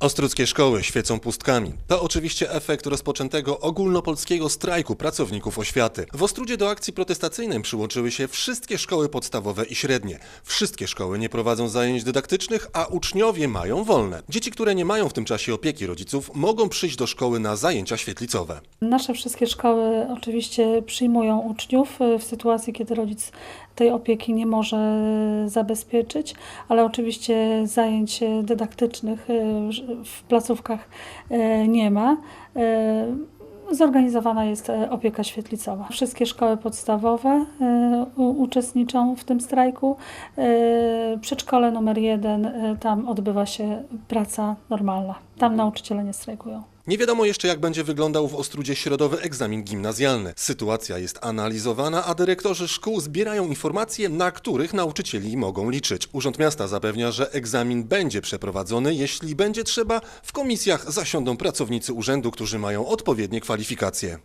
Ostruckie szkoły świecą pustkami. To oczywiście efekt rozpoczętego ogólnopolskiego strajku pracowników oświaty. W Ostrudzie do akcji protestacyjnej przyłączyły się wszystkie szkoły podstawowe i średnie. Wszystkie szkoły nie prowadzą zajęć dydaktycznych, a uczniowie mają wolne. Dzieci, które nie mają w tym czasie opieki rodziców, mogą przyjść do szkoły na zajęcia świetlicowe. Nasze wszystkie szkoły oczywiście przyjmują uczniów y, w sytuacji, kiedy rodzic tej opieki nie może zabezpieczyć, ale oczywiście zajęć y, dydaktycznych y, w placówkach y, nie ma. Y, Zorganizowana jest y, opieka świetlicowa. Wszystkie szkoły podstawowe uczestniczą w tym strajku. Przedszkole numer jeden, tam odbywa się praca normalna. Tam nauczyciele nie strajkują. Nie wiadomo jeszcze, jak będzie wyglądał w Ostrudzie środowy egzamin gimnazjalny. Sytuacja jest analizowana, a dyrektorzy szkół zbierają informacje, na których nauczycieli mogą liczyć. Urząd Miasta zapewnia, że egzamin będzie przeprowadzony. Jeśli będzie trzeba, w komisjach zasiądą pracownicy urzędu, którzy mają odpowiednie kwalifikacje.